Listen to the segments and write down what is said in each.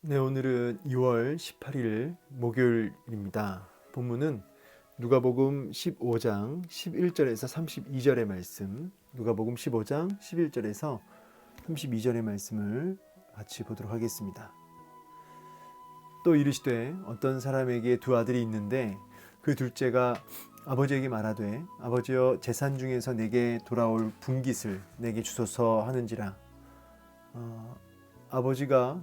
네, 오늘은 2월 18일 목요일입니다. 본문은 누가복음 15장 11절에서 32절의 말씀, 누가복음 15장 11절에서 32절의 말씀을 같이 보도록 하겠습니다. 또 이르시되 어떤 사람에게 두 아들이 있는데 그 둘째가 아버지에게 말하되 아버지여 재산 중에서 내게 돌아올 분깃을 내게 주소서 하는지라 어, 아버지가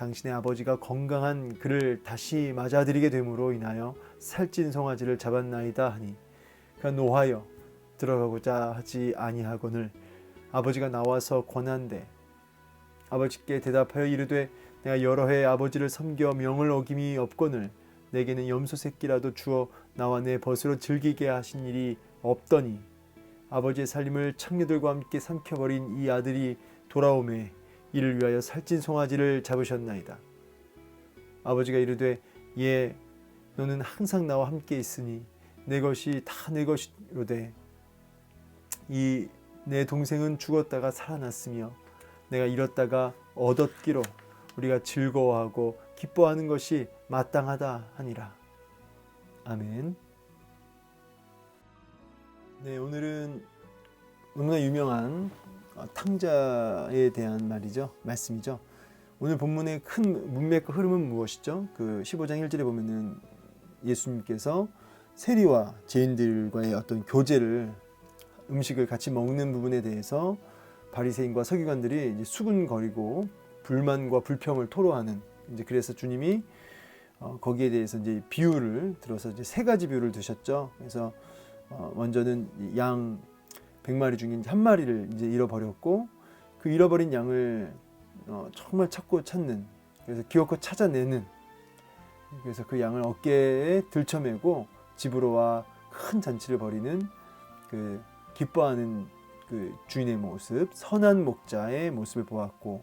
당신의 아버지가 건강한 그를 다시 맞아들이게 됨으로 인하여 살찐 송아지를 잡았나이다 하니 그가 노하여 들어가고자 하지 아니하거늘 아버지가 나와서 권한대 아버지께 대답하여 이르되 내가 여러 해 아버지를 섬겨 명을 어김이 없거늘 내게는 염소 새끼라도 주어 나와 내 벗으로 즐기게 하신 일이 없더니 아버지의 살림을 창녀들과 함께 삼켜버린 이 아들이 돌아오매 이를 위하여 살찐 송아지를 잡으셨나이다. 아버지가 이르되 예 너는 항상 나와 함께 있으니 내 것이 다 내 것이로되 이 내 동생은 죽었다가 살아났으며 내가 잃었다가 얻었기로 우리가 즐거워하고 기뻐하는 것이 마땅하다 하니라. 아멘. 네, 오늘은 너무나 유명한 어, 탕자에 대한 말이죠. 말씀이죠. 오늘 본문의 큰 문맥과 흐름은 무엇이죠? 그 15장 1절에 보면은 예수님께서 세리와 죄인들과의 어떤 교제를 음식을 같이 먹는 부분에 대해서 바리새인과 서기관들이 이제 수군거리고 불만과 불평을 토로하는 이제 그래서 주님이 어, 거기에 대해서 이제 비유를 들어서 이제 세 가지 비유를 드셨죠. 그래서 어, 먼저는 양 100마리 중에 한 마리를 이제 잃어버렸고 그 잃어버린 양을 어, 정말 찾고 찾는 그래서 기어코 찾아내는 그래서 그 양을 어깨에 들쳐매고 집으로 와 큰 잔치를 벌이는 그 기뻐하는 그 주인의 모습 선한 목자의 모습을 보았고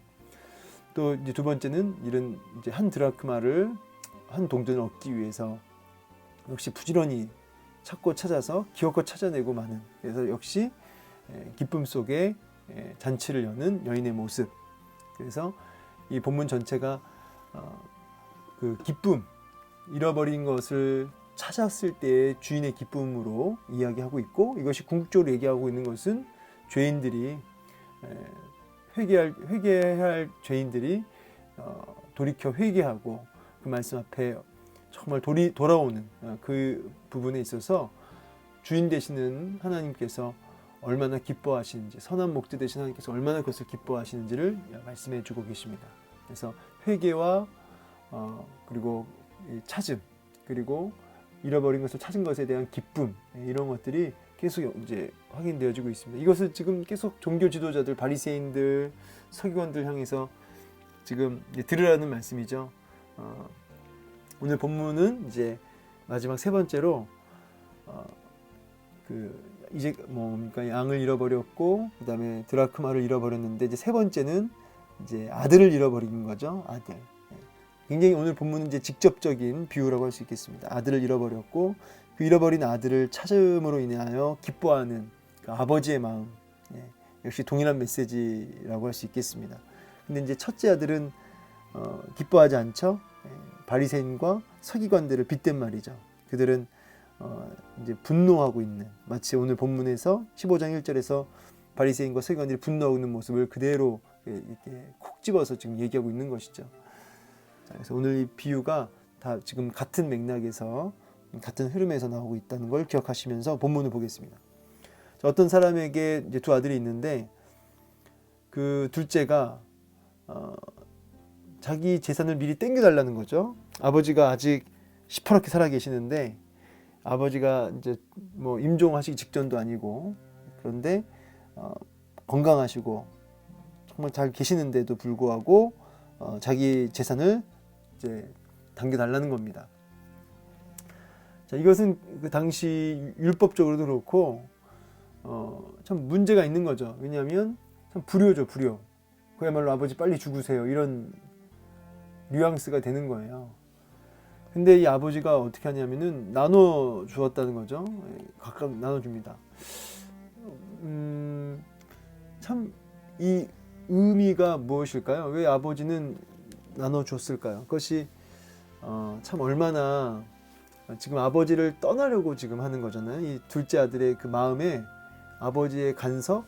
또 이제 두 번째는 이런 이제 한 드라크마를 한 동전을 얻기 위해서 역시 부지런히 찾고 찾아서 기어코 찾아내고 마는 그래서 역시 기쁨 속에 잔치를 여는 여인의 모습. 그래서 이 본문 전체가 어, 그 기쁨, 잃어버린 것을 찾았을 때의 주인의 기쁨으로 이야기하고 있고 이것이 궁극적으로 얘기하고 있는 것은 죄인들이 회개할 회개할 죄인들이 어, 돌이켜 회개하고 그 말씀 앞에 정말 돌이 돌아오는 어, 그 부분에 있어서 주인 되시는 하나님께서 얼마나 기뻐하시는지 선한 목자 되신 하나님께서 얼마나 그것을 기뻐하시는지를 말씀해 주고 계십니다. 그래서 회개와 어, 그리고 찾음 그리고 잃어버린 것을 찾은 것에 대한 기쁨 예, 이런 것들이 계속 이제 확인되어지고 있습니다. 이것을 지금 계속 종교 지도자들, 바리새인들, 서기관들 향해서 지금 들으라는 말씀이죠. 어, 오늘 본문은 이제 마지막 세 번째로 어, 그 이제 뭡니까 양을 잃어버렸고 그다음에 드라크마를 잃어버렸는데 이제 세 번째는 이제 아들을 잃어버린 거죠. 아들. 예. 굉장히 오늘 본문은 이제 직접적인 비유라고 할 수 있겠습니다. 아들을 잃어버렸고 그 잃어버린 아들을 찾음으로 인하여 기뻐하는 그 아버지의 마음 예. 역시 동일한 메시지라고 할 수 있겠습니다. 근데 이제 첫째 아들은 어, 기뻐하지 않죠. 예. 바리새인과 서기관들을 빗댄 말이죠. 그들은 어, 이제 분노하고 있는 마치 오늘 본문에서 15장 1절에서 바리새인과 서기관들이 분노하고 있는 모습을 그대로 이렇게 콕 집어서 지금 얘기하고 있는 것이죠. 자, 그래서 오늘 이 비유가 다 지금 같은 맥락에서 같은 흐름에서 나오고 있다는 걸 기억하시면서 본문을 보겠습니다. 자, 어떤 사람에게 이제 두 아들이 있는데 그 둘째가 어, 자기 재산을 미리 땡겨달라는 거죠. 아버지가 아직 시퍼렇게 살아 계시는데 아버지가 이제 뭐 임종하시기 직전도 아니고 그런데 어, 건강하시고 정말 잘 계시는데도 불구하고 어, 자기 재산을 이제 당겨달라는 겁니다. 자, 이것은 그 당시 율법적으로도 그렇고 어, 참 문제가 있는 거죠. 왜냐하면 참 불효죠, 불효. 그야말로 아버지 빨리 죽으세요 이런 뉘앙스가 되는 거예요. 근데 이 아버지가 어떻게 하냐면은 나눠 주었다는 거죠. 예, 각각 나눠 줍니다. 음, 참 이 의미가 무엇일까요? 왜 아버지는 나눠 줬을까요? 그것이 어, 참 얼마나 지금 아버지를 떠나려고 지금 하는 거잖아요. 이 둘째 아들의 그 마음에 아버지의 간섭,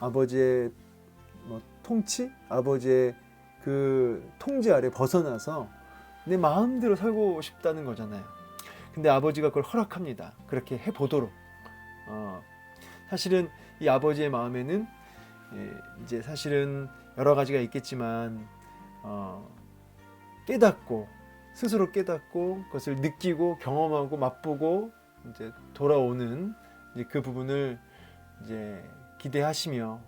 아버지의 뭐 통치, 아버지의 그 통제 아래 벗어나서 내 마음대로 살고 싶다는 거잖아요. 근데 아버지가 그걸 허락합니다. 그렇게 해 보도록. 어, 사실은 이 아버지의 마음에는 예, 이제 사실은 여러 가지가 있겠지만 어, 깨닫고 스스로 깨닫고 그것을 느끼고 경험하고 맛보고 이제 돌아오는 이제 그 부분을 이제 기대하시며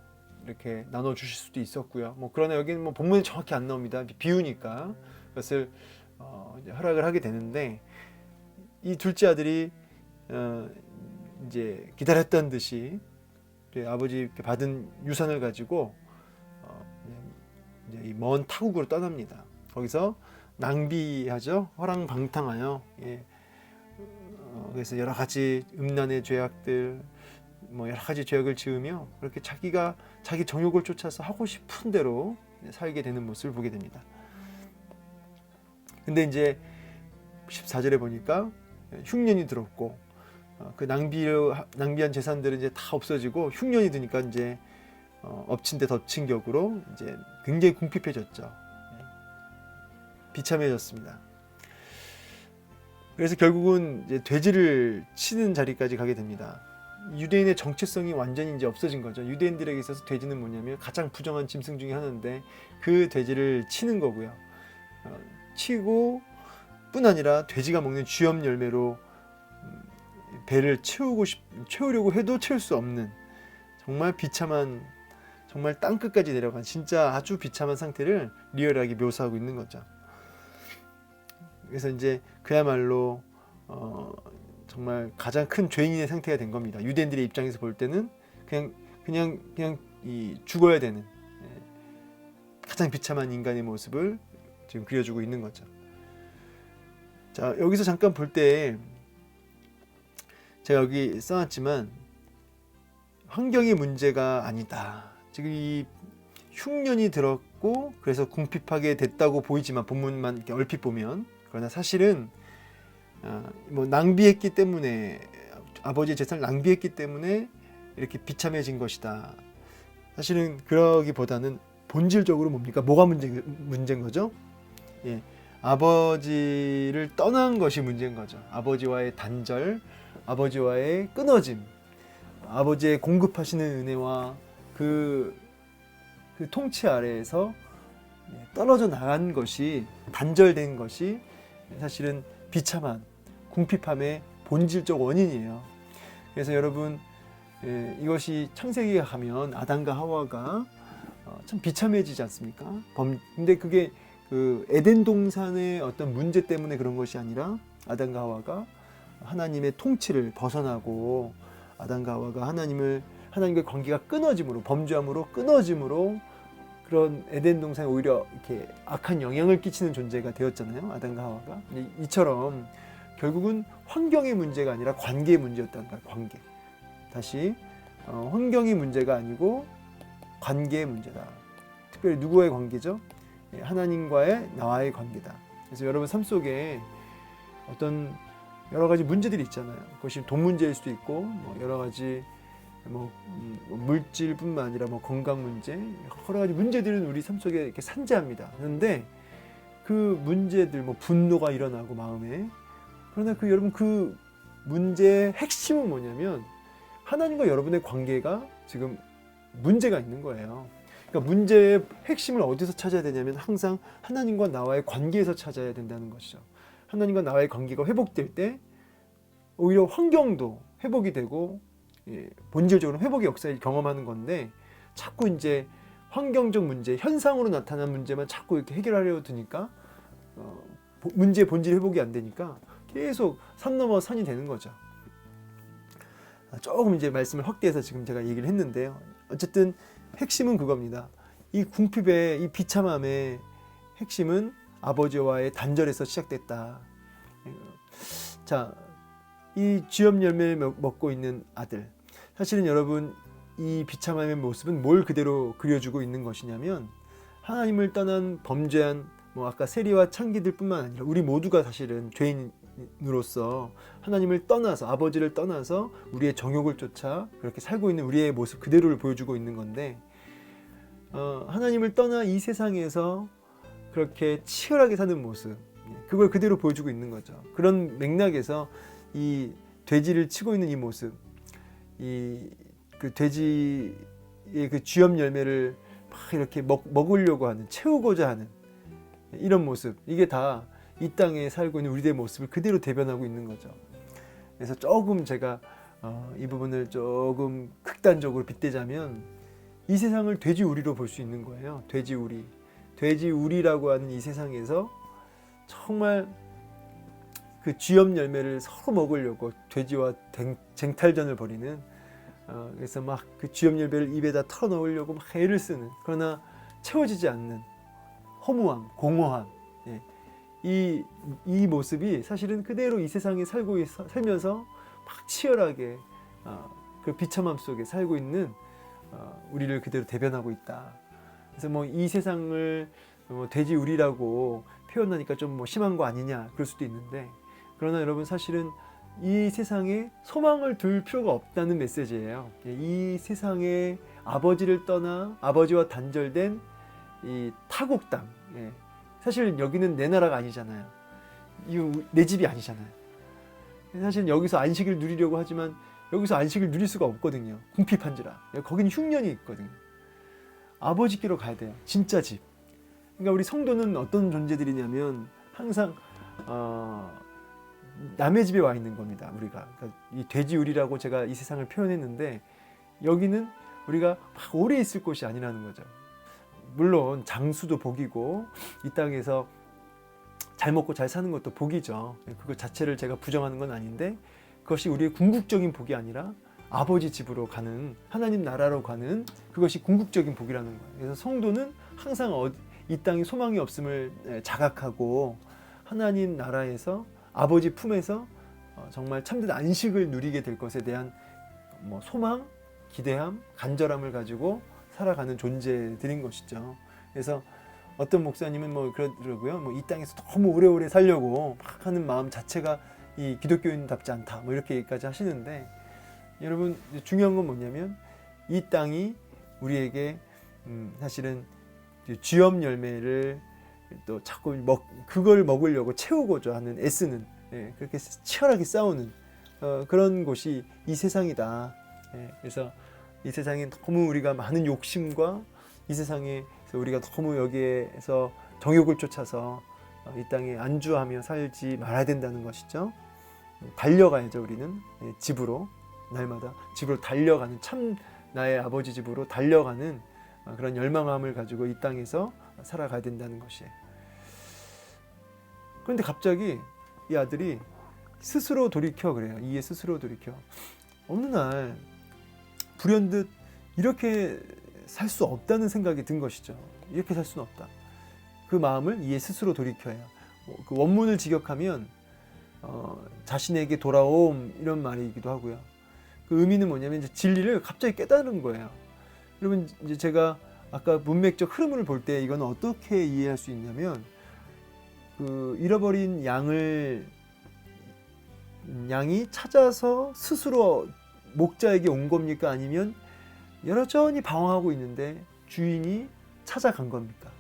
이렇게 나눠 주실 수도 있었고요. 뭐 그러나 여기는 뭐 본문이 정확히 안 나옵니다. 비유니까 그것을 어, 허락을 하게 되는데 이 둘째 아들이 어, 이제 기다렸던 듯이 아버지 받은 유산을 가지고 어, 이제 이먼 타국으로 떠납니다. 거기서 낭비하죠. 허랑방탕하여 예. 어, 그래서 여러 가지 음란의 죄악들 뭐 여러 가지 죄악을 지으며 그렇게 자기가 자기 정욕을 쫓아서 하고 싶은 대로 살게 되는 모습을 보게 됩니다. 근데 이제 14절에 보니까 흉년이 들었고 어, 그 낭비 낭비한 재산들은 이제 다 없어지고 흉년이 드니까 이제 어, 엎친 데 덮친 격으로 이제 굉장히 궁핍해졌죠. 예. 비참해졌습니다. 그래서 결국은 이제 돼지를 치는 자리까지 가게 됩니다. 유대인의 정체성이 완전히 이제 없어진 거죠. 유대인들에게 있어서 돼지는 뭐냐면 가장 부정한 짐승 중에 하나인데 그 돼지를 치는 거고요. 어, 치고 뿐 아니라 돼지가 먹는 쥐염 열매로 음, 배를 채우고 싶, 채우려고 해도 채울 수 없는 정말 비참한 정말 땅 끝까지 내려간 진짜 아주 비참한 상태를 리얼하게 묘사하고 있는 거죠. 그래서 이제 그야말로 어, 정말 가장 큰 죄인의 상태가 된 겁니다. 유대인들의 입장에서 볼 때는 그냥 그냥 그냥 이 죽어야 되는 예, 가장 비참한 인간의 모습을 지금 그려주고 있는 거죠. 자 여기서 잠깐 볼 때 제가 여기 써놨지만 환경의 문제가 아니다. 지금 이 흉년이 들었고 그래서 궁핍하게 됐다고 보이지만 본문만 얼핏 보면 그러나 사실은 어, 뭐 낭비했기 때문에 아버지의 재산을 낭비했기 때문에 이렇게 비참해진 것이다. 사실은 그러기보다는 본질적으로 뭡니까? 뭐가 문제 문제인 거죠? 예, 아버지를 떠난 것이 문제인 거죠. 아버지와의 단절, 아버지와의 끊어짐, 아버지의 공급하시는 은혜와 그, 그 통치 아래에서 떨어져 나간 것이 단절된 것이 사실은 비참한 궁핍함의 본질적 원인이에요. 그래서 여러분 예, 이것이 창세기에 가면 아담과 하와가 어, 참 비참해지지 않습니까? 범, 근데 그게 그 에덴 동산의 어떤 문제 때문에 그런 것이 아니라 아담과 하와가 하나님의 통치를 벗어나고 아담과 하와가 하나님을 하나님과의 관계가 끊어짐으로 범죄함으로 끊어짐으로 그런 에덴 동산에 오히려 이렇게 악한 영향을 끼치는 존재가 되었잖아요. 아담과 하와가. 이처럼 결국은 환경의 문제가 아니라 관계의 문제였다는 거예요. 관계. 다시 어, 환경의 문제가 아니고 관계의 문제다. 특별히 누구의 관계죠? 예, 하나님과의 나와의 관계다. 그래서 여러분 삶 속에 어떤 여러 가지 문제들이 있잖아요. 그것이 돈 문제일 수도 있고 뭐 여러 가지 뭐, 음, 뭐 물질뿐만 아니라 뭐 건강 문제 여러 가지 문제들은 우리 삶 속에 이렇게 산재합니다. 그런데 그 문제들 뭐 분노가 일어나고 마음에 그러나 그 여러분 그 문제의 핵심은 뭐냐면 하나님과 여러분의 관계가 지금 문제가 있는 거예요. 그러니까 문제의 핵심을 어디서 찾아야 되냐면 항상 하나님과 나와의 관계에서 찾아야 된다는 것이죠. 하나님과 나와의 관계가 회복될 때 오히려 환경도 회복이 되고 예, 본질적으로 회복의 역사를 경험하는 건데 자꾸 이제 환경적 문제, 현상으로 나타난 문제만 자꾸 이렇게 해결하려 드니까 어, 보- 문제의 본질 회복이 안 되니까 계속 산 넘어 산이 되는 거죠. 아, 조금 이제 말씀을 확대해서 지금 제가 얘기를 했는데요. 어쨌든 핵심은 그겁니다. 이 궁핍의 이 비참함의 핵심은 아버지와의 단절에서 시작됐다. 자, 이 쥐염 열매를 먹- 먹고 있는 아들. 사실은 여러분 이 비참함의 모습은 뭘 그대로 그려주고 있는 것이냐면 하나님을 떠난 범죄한 뭐 아까 세리와 창기들뿐만 아니라 우리 모두가 사실은 죄인으로서 하나님을 떠나서 아버지를 떠나서 우리의 정욕을 쫓아 그렇게 살고 있는 우리의 모습 그대로를 보여주고 있는 건데 어, 하나님을 떠나 이 세상에서 그렇게 치열하게 사는 모습 예, 그걸 그대로 보여주고 있는 거죠. 그런 맥락에서 이 돼지를 치고 있는 이 모습, 이 그 돼지의 그 쥐염 열매를 막 이렇게 먹, 먹으려고 하는 채우고자 하는 이런 모습 이게 다 이 땅에 살고 있는 우리들의 모습을 그대로 대변하고 있는 거죠. 그래서 조금 제가 어, 이 부분을 조금 극단적으로 빗대자면 이 세상을 돼지 우리로 볼 수 있는 거예요. 돼지 우리, 돼지 우리라고 하는 이 세상에서 정말 그 쥐염 열매를 서로 먹으려고 돼지와 댕- 쟁탈전을 벌이는 어, 그래서 막 그 쥐염 열매를 입에다 털어 넣으려고 막 애를 쓰는 그러나 채워지지 않는 허무함, 공허함 예. 이, 이 모습이 사실은 그대로 이 세상에 살고 있어, 살면서 막 치열하게 어, 그 비참함 속에 살고 있는 어, 우리를 그대로 대변하고 있다. 그래서 뭐 이 세상을 뭐 돼지 우리라고 표현하니까 좀 뭐 심한 거 아니냐 그럴 수도 있는데 그러나 여러분 사실은 이 세상에 소망을 둘 필요가 없다는 메시지예요. 예, 이 세상에 아버지를 떠나 아버지와 단절된 이 타국 땅. 예. 사실 여기는 내 나라가 아니잖아요. 이내 집이 아니잖아요. 사실 여기서 안식을 누리려고 하지만 여기서 안식을 누릴 수가 없거든요. 궁핍한지라. 예, 거기는 흉년이 있거든요. 아버지께로 가야 돼요. 진짜 집. 그러니까 우리 성도는 어떤 존재들이냐면 항상 어, 남의 집에 와 있는 겁니다. 우리가 그러니까 이 돼지우리라고 제가 이 세상을 표현했는데 여기는 우리가 막 오래 있을 곳이 아니라는 거죠. 물론 장수도 복이고 이 땅에서 잘 먹고 잘 사는 것도 복이죠. 그거 자체를 제가 부정하는 건 아닌데 그것이 우리의 궁극적인 복이 아니라 아버지 집으로 가는 하나님 나라로 가는 그것이 궁극적인 복이라는 거예요. 그래서 성도는 항상 어디- 이 땅에 소망이 없음을 에, 자각하고 하나님 나라에서 아버지 품에서 어, 정말 참된 안식을 누리게 될 것에 대한 뭐 소망, 기대함, 간절함을 가지고 살아가는 존재들인 것이죠. 그래서 어떤 목사님은 뭐 그러더라고요. 뭐 이 땅에서 너무 오래오래 살려고 막 하는 마음 자체가 이 기독교인답지 않다. 뭐 이렇게까지 하시는데 여러분 중요한 건 뭐냐면 이 땅이 우리에게 음, 사실은 이 쥐염 열매를 또 자꾸 먹 그걸 먹으려고 채우고자 하는 애쓰는 예, 그렇게 치열하게 싸우는 어, 그런 곳이 이 세상이다. 예, 그래서 이 세상에 너무 우리가 많은 욕심과 이 세상에 우리가 너무 여기에서 정욕을 쫓아서 어, 이 땅에 안주하며 살지 말아야 된다는 것이죠. 달려가야죠 우리는 예, 집으로 날마다 집으로 달려가는 참 나의 아버지 집으로 달려가는 어, 그런 열망함을 가지고 이 땅에서 살아가야 된다는 것이에요. 그런데 갑자기 이 아들이 스스로 돌이켜 그래요. 이에 스스로 돌이켜. 어느 날 불현듯 이렇게 살 수 없다는 생각이 든 것이죠. 이렇게 살 수는 없다. 그 마음을 이에 스스로 돌이켜요. 어, 그 원문을 직역하면 어, 자신에게 돌아옴 이런 말이기도 하고요. 그 의미는 뭐냐면 이제 진리를 갑자기 깨달은 거예요. 여러분 이제 제가 아까 문맥적 흐름을 볼 때 이건 어떻게 이해할 수 있냐면 그 잃어버린 양을 음, 양이 찾아서 스스로 목자에게 온 겁니까 아니면 여전히 방황하고 있는데 주인이 찾아간 겁니까?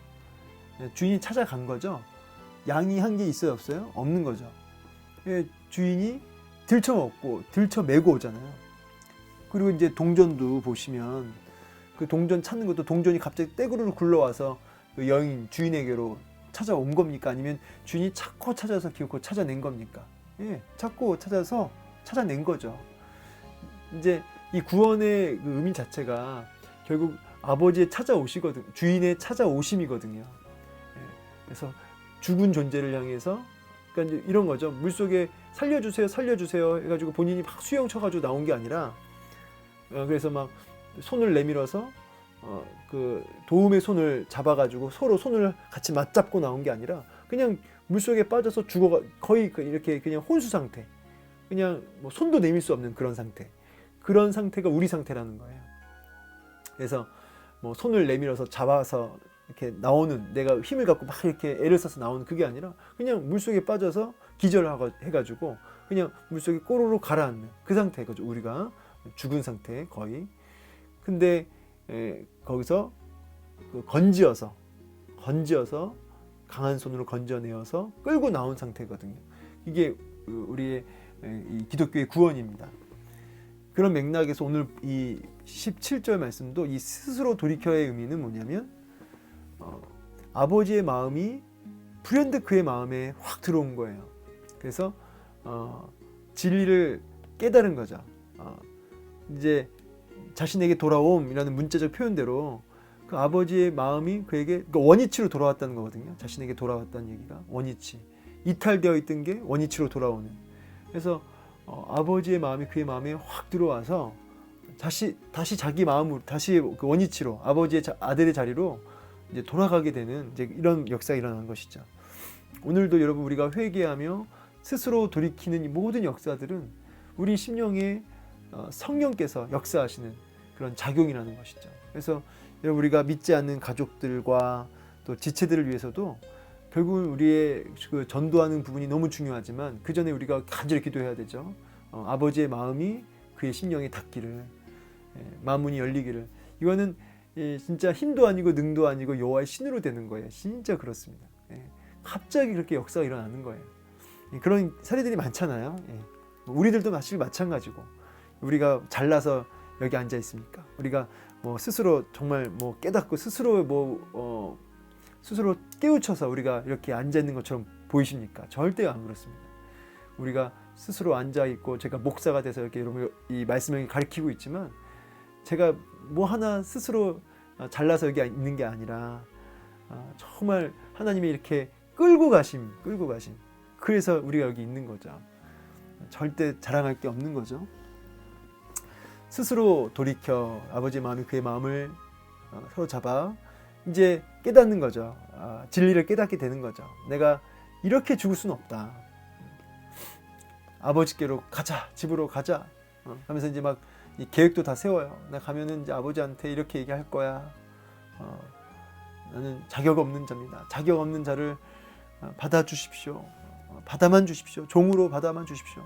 네, 주인이 찾아간 거죠. 양이 한 게 있어요 없어요? 없는 거죠. 예, 주인이 들쳐먹고 들쳐매고 오잖아요. 그리고 이제 동전도 보시면 그 동전 찾는 것도 동전이 갑자기 떼구르르 굴러와서 그 여인 주인에게로 찾아온 겁니까? 아니면 주인이 찾고 찾아서 기어코 찾아낸 겁니까? 예, 찾고 찾아서 찾아낸 거죠. 이제 이 구원의 그 의미 자체가 결국 아버지의 찾아오시거든, 주인의 찾아오심이거든요. 예, 그래서 죽은 존재를 향해서 그러니까 이제 이런 거죠. 물 속에 살려주세요, 살려주세요 해가지고 본인이 막 수영 쳐가지고 나온 게 아니라 어, 그래서 막 손을 내밀어서 어, 그 도움의 손을 잡아가지고 서로 손을 같이 맞잡고 나온 게 아니라 그냥 물 속에 빠져서 죽어 거의 그 이렇게 그냥 혼수 상태, 그냥 뭐 손도 내밀 수 없는 그런 상태, 그런 상태가 우리 상태라는 거예요. 그래서 뭐 손을 내밀어서 잡아서 이렇게 나오는 내가 힘을 갖고 막 이렇게 애를 써서 나오는 그게 아니라 그냥 물 속에 빠져서 기절하고 해가지고 그냥 물 속에 꼬르륵 가라앉는 그 상태거죠. 우리가 죽은 상태 거의. 근데 에, 거기서 그 건지어서 건지어서 강한 손으로 건져내어서 끌고 나온 상태거든요. 이게 그 우리의 기독교의 구원입니다. 그런 맥락에서 오늘 이 17절 말씀도 이 스스로 돌이켜의 의미는 뭐냐면 어, 아버지의 마음이 불현듯 그의 마음에 확 들어온 거예요. 그래서 어, 진리를 깨달은 거죠. 어, 이제 자신에게 돌아옴이라는 문자적 표현대로 그 아버지의 마음이 그에게 그 원위치로 돌아왔다는 거거든요. 자신에게 돌아왔다는 얘기가 원위치. 이탈되어 있던 게 원위치로 돌아오는. 그래서 어, 아버지의 마음이 그의 마음에 확 들어와서 다시 다시 자기 마음으로 다시 그 원위치로 아버지의 자, 아들의 자리로 이제 돌아가게 되는 이제 이런 역사가 일어나는 것이죠. 오늘도 여러분 우리가 회개하며 스스로 돌이키는 이 모든 역사들은 우리 심령에 어, 성령께서 역사하시는 그런 작용이라는 것이죠. 그래서 여러분 우리가 믿지 않는 가족들과 또 지체들을 위해서도 결국은 우리의 그 전도하는 부분이 너무 중요하지만 그 전에 우리가 간절히 기도해야 되죠. 어, 아버지의 마음이 그의 심령에 닿기를 예, 마음문이 열리기를 이거는 예, 진짜 힘도 아니고 능도 아니고 여호와의 신으로 되는 거예요. 진짜 그렇습니다. 예, 갑자기 그렇게 역사가 일어나는 거예요. 예, 그런 사례들이 많잖아요. 예, 우리들도 사실 마찬가지고 우리가 잘나서 여기 앉아 있습니까? 우리가 뭐 스스로 정말 뭐 깨닫고 스스로 뭐 어, 스스로 깨우쳐서 우리가 이렇게 앉아 있는 것처럼 보이십니까? 절대 안 그렇습니다. 우리가 스스로 앉아 있고 제가 목사가 돼서 이렇게 여러분 이 말씀을 가르치고 있지만 제가 뭐 하나 스스로 잘나서 여기 있는 게 아니라 아, 정말 하나님이 이렇게 끌고 가심, 끌고 가심. 그래서 우리가 여기 있는 거죠. 절대 자랑할 게 없는 거죠. 스스로 돌이켜 아버지의 마음이 그의 마음을 어, 서로 잡아 이제 깨닫는 거죠. 아, 진리를 깨닫게 되는 거죠. 내가 이렇게 죽을 수는 없다. 아버지께로 가자, 집으로 가자. 어, 하면서 이제 막 이 계획도 다 세워요. 나 가면은 이제 아버지한테 이렇게 얘기할 거야. 어, 나는 자격 없는 자입니다. 자격 없는 자를 어, 받아 주십시오. 어, 받아만 주십시오. 종으로 받아만 주십시오.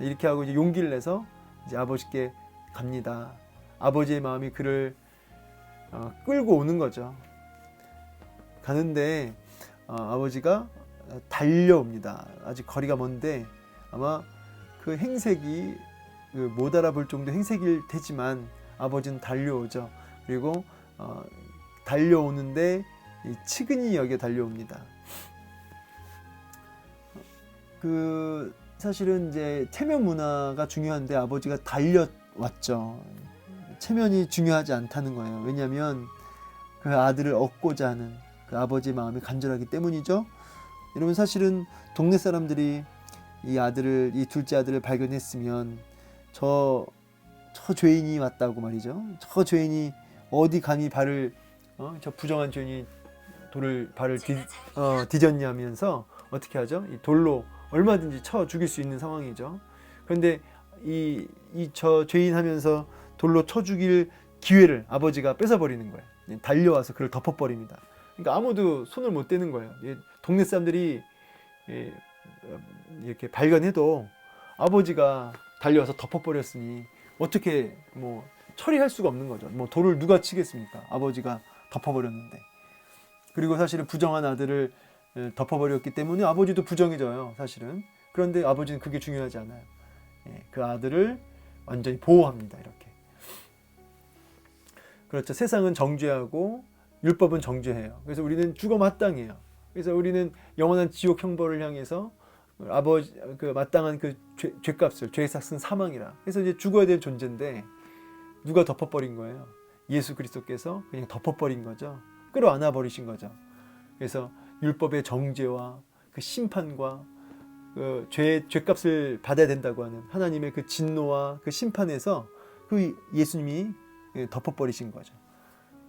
이렇게 하고 이제 용기를 내서 이제 아버지께 갑니다. 아버지의 마음이 그를 어, 끌고 오는 거죠. 가는데 어, 아버지가 달려옵니다. 아직 거리가 먼데 아마 그 행색이 그 못 알아볼 정도 행색일 테지만 아버지는 달려오죠. 그리고 어, 달려오는데 이 치근히 여겨 달려옵니다. 그 사실은 이제 체면 문화가 중요한데 아버지가 달려왔죠. 체면이 중요하지 않다는 거예요. 왜냐하면 그 아들을 얻고자 하는 그 아버지의 마음이 간절하기 때문이죠. 여러분 사실은 동네 사람들이 이 아들을 이 둘째 아들을 발견했으면 저 저 죄인이 왔다고 말이죠. 저 죄인이 어디 감히 발을 어? 저 부정한 죄인이 돌을 발을 뒤, 어, 뒤졌냐면서 어떻게 하죠? 이 돌로 얼마든지 쳐 죽일 수 있는 상황이죠. 그런데 이 이 저 죄인 하면서 돌로 쳐 죽일 기회를 아버지가 뺏어 버리는 거예요. 예, 달려와서 그를 덮어 버립니다. 그러니까 아무도 손을 못 대는 거예요. 예, 동네 사람들이 예, 어, 이렇게 발견해도 아버지가 달려와서 덮어 버렸으니 어떻게 뭐 처리할 수가 없는 거죠. 뭐 돌을 누가 치겠습니까? 아버지가 덮어 버렸는데. 그리고 사실은 부정한 아들을 예, 덮어버렸기 때문에 아버지도 부정해져요, 사실은. 그런데 아버지는 그게 중요하지 않아요. 예, 그 아들을 완전히 보호합니다, 이렇게. 그렇죠. 세상은 정죄하고 율법은 정죄해요. 그래서 우리는 죽어 마땅해요. 그래서 우리는 영원한 지옥 형벌을 향해서 아버지 그 마땅한 그 죄, 죄값을 죄의 삭은 사망이라. 그래서 이제 죽어야 될 존재인데 누가 덮어버린 거예요? 예수 그리스도께서 그냥 덮어버린 거죠. 끌어안아 버리신 거죠. 그래서 율법의 정죄와 그 심판과 그 죄, 죄값을 받아야 된다고 하는 하나님의 그 진노와 그 심판에서 그 예수님이 덮어버리신 거죠.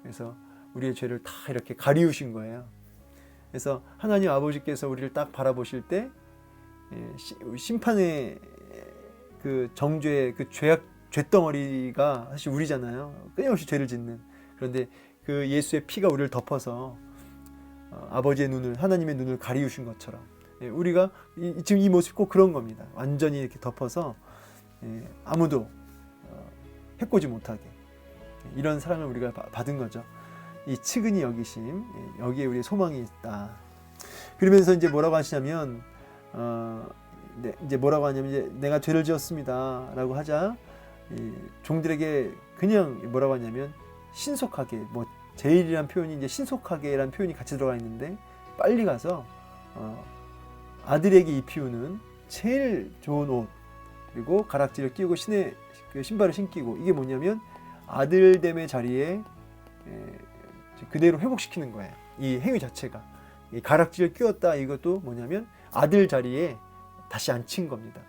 그래서 우리의 죄를 다 이렇게 가리우신 거예요. 그래서 하나님 아버지께서 우리를 딱 바라보실 때 예, 시- 심판의 그 정죄의 그 죄악 죄덩어리가 사실 우리잖아요. 끊임없이 죄를 짓는. 그런데 그 예수의 피가 우리를 덮어서 어, 아버지의 눈을 하나님의 눈을 가리우신 것처럼 예, 우리가 이, 지금 이 모습이 꼭 그런 겁니다. 완전히 이렇게 덮어서 예, 아무도 어, 해코지 못하게 예, 이런 사랑을 우리가 바- 받은 거죠. 이 측은히 여기심 예, 여기에 우리의 소망이 있다. 그러면서 이제 뭐라고 하시냐면 어, 네, 이제 뭐라고 하냐면 이제 내가 죄를 지었습니다라고 하자 이 종들에게 그냥 뭐라고 하냐면 신속하게 뭐 제일이란 표현이 이제 신속하게란 표현이 같이 들어가 있는데 빨리 가서 어, 아들에게 입히우는 제일 좋은 옷 그리고 가락지를 끼우고 신의 그 신발을 신기고 이게 뭐냐면 아들됨의 자리에 에, 그대로 회복시키는 거예요. 이 행위 자체가 이 가락지를 끼웠다 이것도 뭐냐면 아들 자리에 다시 앉힌 겁니다.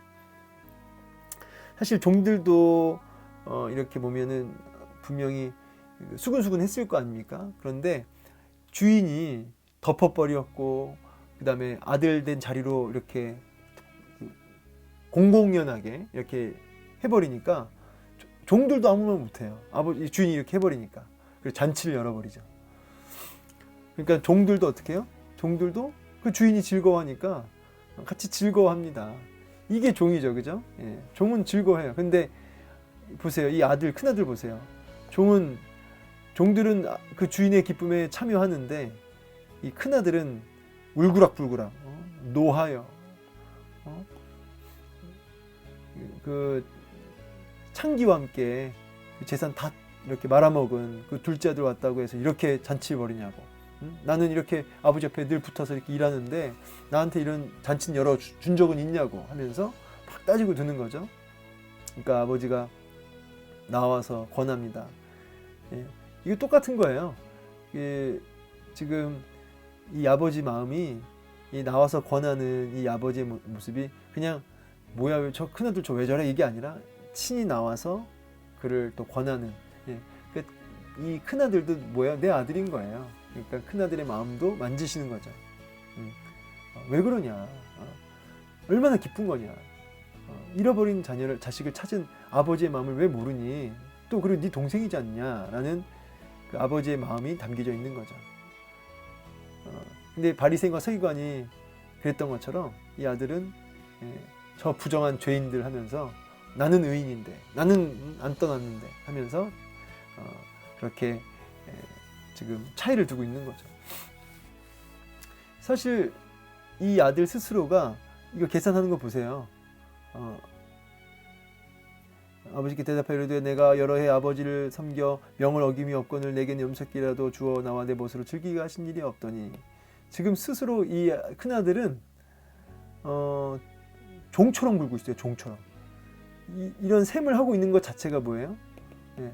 사실 종들도 어, 이렇게 보면은 분명히 수근수근 했을 거 아닙니까? 그런데 주인이 덮어버렸고 그 다음에 아들 된 자리로 이렇게 공공연하게 이렇게 해버리니까 조- 종들도 아무 말 못해요. 아버지 주인이 이렇게 해버리니까 그리고 잔치를 열어버리죠. 그러니까 종들도 어떻게 해요? 종들도 그 주인이 즐거워하니까 같이 즐거워합니다. 이게 종이죠, 그죠? 예, 종은 즐거워해요. 근데 보세요, 이 아들 큰 아들 보세요. 종은 종들은 아- 그 주인의 기쁨에 참여하는데 이 큰 아들은 울그락불그락 어? 노하여 어? 그 창기와 함께 그 재산 다 이렇게 말아먹은 그 둘째 아들 왔다고 해서 이렇게 잔치를 벌이냐고 응? 나는 이렇게 아버지 옆에 늘 붙어서 이렇게 일하는데 나한테 이런 잔치는 열어 준 적은 있냐고 하면서 막 따지고 드는 거죠 그러니까 아버지가 나와서 권합니다 예. 이거 똑같은 거예요 예, 지금 이 아버지 마음이 이 나와서 권하는 이 아버지의 모- 모습이 그냥 뭐야 왜저 큰아들 저 왜 저래 이게 아니라 친히 나와서 그를 또 권하는 예. 그이 큰아들도 뭐야 내 아들인 거예요 그러니까 큰아들의 마음도 만지시는 거죠. 음. 어, 왜 그러냐? 어, 얼마나 기쁜 거냐? 어, 잃어버린 자녀를 자식을 찾은 아버지의 마음을 왜 모르니? 또 그리고 네 동생이지 않냐라는 그 아버지의 마음이 담겨져 있는 거죠. 어, 근데 바리새인과 서기관이 그랬던 것처럼 이 아들은 예, 저 부정한 죄인들 하면서 나는 의인인데 나는 안 떠났는데 하면서 어, 그렇게 예, 지금 차이를 두고 있는 거죠. 사실 이 아들 스스로가 이거 계산하는 거 보세요. 어, 아버지께 대답하여 이르되 내가 여러 해 아버지를 섬겨 명을 어김이 없거늘 내게 염색기라도 주어 나와 내 못으로 즐기게 하신 일이 없더니 지금 스스로 이 큰아들은 어, 종처럼 굴고 있어요. 종처럼. 이, 이런 셈을 하고 있는 것 자체가 뭐예요? 예.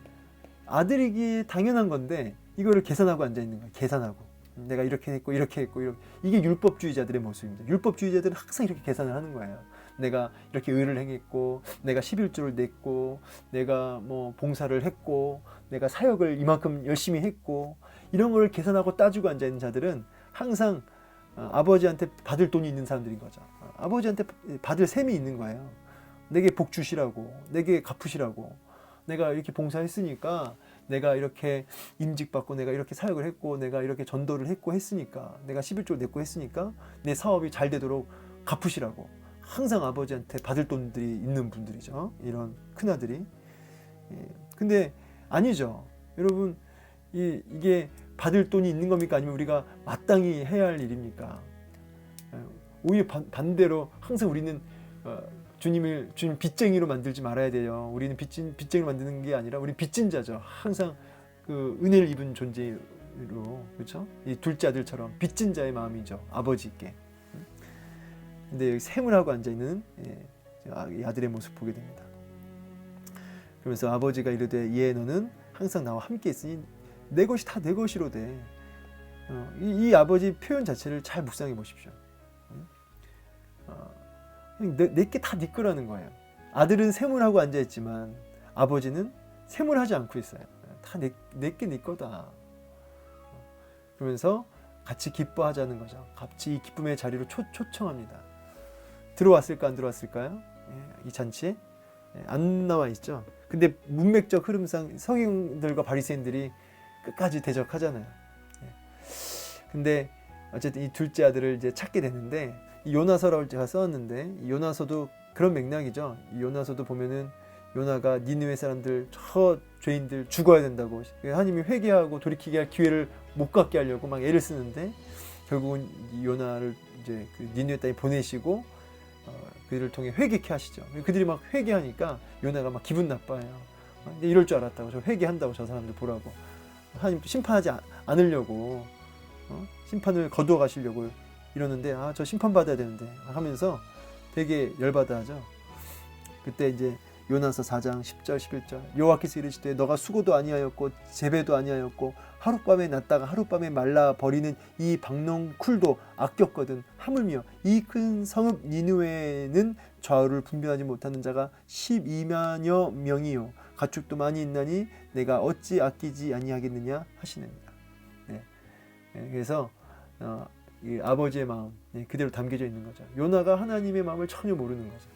아들이기 당연한 건데 이거를 계산하고 앉아 있는 거예요. 계산하고. 내가 이렇게 했고 이렇게 했고 이렇게 이게 율법주의자들의 모습입니다. 율법주의자들은 항상 이렇게 계산을 하는 거예요. 내가 이렇게 의를 행했고 내가 11조를 냈고 내가 뭐 봉사를 했고 내가 사역을 이만큼 열심히 했고 이런 걸 계산하고 따지고 앉아 있는 자들은 항상 어, 아버지한테 받을 돈이 있는 사람들인 거죠. 어, 아버지한테 받을 셈이 있는 거예요. 내게 복 주시라고, 내게 갚으시라고. 내가 이렇게 봉사했으니까, 내가 이렇게 임직받고, 내가 이렇게 사역을 했고, 내가 이렇게 전도를 했고 했으니까, 내가 11조를 냈고 했으니까, 내 사업이 잘 되도록 갚으시라고. 항상 아버지한테 받을 돈들이 있는 분들이죠. 이런 큰아들이. 예. 근데 아니죠. 여러분, 이, 이게 받을 돈이 있는 겁니까? 아니면 우리가 마땅히 해야 할 일입니까? 예, 오히려 반, 반대로 항상 우리는 어, 주님을 주님 빚쟁이로 만들지 말아야 돼요. 우리는 빚진 빚쟁이로 만드는 게 아니라 우리 빚진 자죠. 항상 그 은혜를 입은 존재로 그렇죠? 이 둘째 아들처럼 빚진 자의 마음이죠. 아버지께. 근데 여기 샘을 하고 앉아 있는 예, 아들의 모습 보게 됩니다. 그러면서 아버지가 이르되 이에 너는 항상 나와 함께 있으니 내 것이 다 내 것이로 돼. 어, 이, 이 아버지 표현 자체를 잘 묵상해 보십시오. 음? 어, 내게 다 네 거라는 거예요. 아들은 세물하고 앉아 있지만 아버지는 세물하지 않고 있어요. 다 내, 내게 네 거다. 그러면서 같이 기뻐하자는 거죠. 같이 이 기쁨의 자리로 초, 초청합니다. 들어왔을까 안 들어왔을까요? 예, 이 잔치에 예, 안 나와 있죠. 근데 문맥적 흐름상 성인들과 바리새인들이 끝까지 대적하잖아요. 예. 근데 어쨌든 이 둘째 아들을 이제 찾게 되는데 이 요나서라고 제가 이 요나서도 그런 맥락이죠. 이 요나서도 보면은 요나가 니느웨 사람들 저 죄인들 죽어야 된다고 하나님이 회개하고 돌이키게 할 기회를 못 갖게 하려고 막 애를 쓰는데 결국은 이 요나를 이제 그 니느웨 땅에 보내시고 어, 그들을 통해 회개케 하시죠. 그들이 막 회개하니까 요나가 막 기분 나빠요. 이럴 줄 알았다고 저 회개한다고 저 사람들 보라고 하나님 심판하지 않- 않으려고 어? 심판을 거두어 가시려고 이러는데 아 저 심판 받아야 되는데 하면서 되게 열받아 하죠. 그때 이제 요나서 4장 10절 11절 여호와께서 이르시되 너가 수고도 아니하였고 재배도 아니하였고 하룻밤에 났다가 하룻밤에 말라 버리는 이 박농 쿨도 아꼈거든 하물며 이 큰 성읍 니누에는 좌우를 분별하지 못하는 자가 12만여 명이요 가축도 많이 있나니 내가 어찌 아끼지 아니하겠느냐 하시느니라. 네. 네, 그래서 어, 이 아버지의 마음 네, 그대로 담겨져 있는 거죠. 요나가 하나님의 마음을 전혀 모르는 거죠.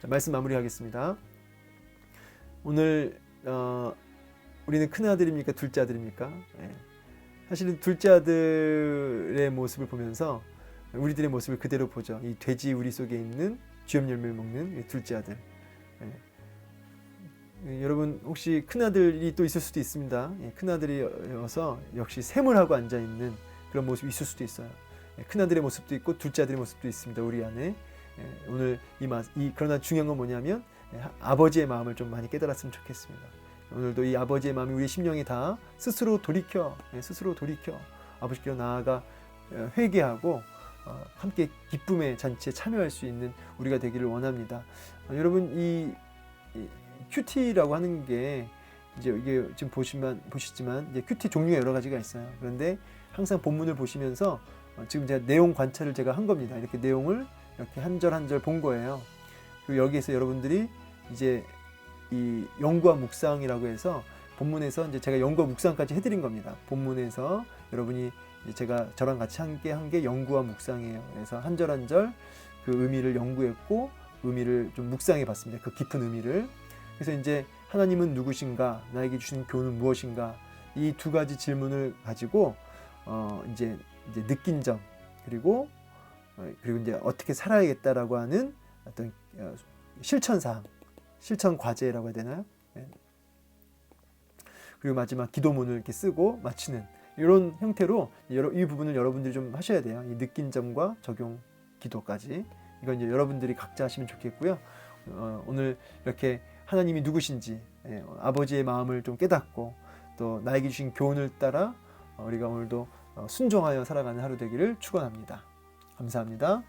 자, 말씀 마무리하겠습니다. 오늘 어, 우리는 큰 아들입니까 둘째 아들입니까? 예. 사실은 둘째 아들의 모습을 보면서 우리들의 모습을 그대로 보죠. 이 돼지 우리 속에 있는 쥐염 열매를 먹는 이 둘째 아들. 예. 예, 여러분 혹시 큰 아들이 또 있을 수도 있습니다. 예, 큰 아들이어서 역시 샘을 하고 앉아 있는 그런 모습이 있을 수도 있어요. 예, 큰 아들의 모습도 있고 둘째 아들의 모습도 있습니다. 우리 안에 예, 오늘 이, 마, 이 그러나 중요한 건 뭐냐면 예, 하- 아버지의 마음을 좀 많이 깨달았으면 좋겠습니다. 오늘도 이 아버지의 마음이 우리 심령에 다 스스로 돌이켜 예, 스스로 돌이켜 아버지께로 나아가 어, 회개하고 어, 함께 기쁨의 잔치에 참여할 수 있는 우리가 되기를 원합니다. 어, 여러분 이, 이 큐티라고 하는 게 이제 이게 지금 보시면 보시지만 이제 큐티 종류가 여러 가지가 있어요. 그런데 항상 본문을 보시면서 어, 지금 제가 내용 관찰을 제가 한 겁니다. 이렇게 내용을 이렇게 한 절 한 절 본 거예요. 그리고 여기에서 여러분들이 이제 이 연구와 묵상이라고 해서 본문에서 이제 제가 연구와 묵상까지 해드린 겁니다. 본문에서 여러분이 제가 저랑 같이 함께 한 게 연구와 묵상이에요. 그래서 한 절 한 절 그 의미를 연구했고 의미를 좀 묵상해 봤습니다. 그 깊은 의미를. 그래서 이제 하나님은 누구신가? 나에게 주신 교훈은 무엇인가? 이 두 가지 질문을 가지고 어 이제 이제 느낀 점 그리고 어, 그리고 이제 어떻게 살아야겠다라고 하는 어떤 어, 실천 사항, 실천 과제라고 해야 되나요? 예. 그리고 마지막 기도문을 이렇게 쓰고 마치는 이런 형태로 여러, 이 부분을 여러분들이 좀 하셔야 돼요. 이 느낀 점과 적용 기도까지 이건 이제 여러분들이 각자 하시면 좋겠고요. 어, 오늘 이렇게 하나님이 누구신지 예, 아버지의 마음을 좀 깨닫고 또 나에게 주신 교훈을 따라 어, 우리가 오늘도 어, 순종하여 살아가는 하루 되기를 축원합니다. 감사합니다.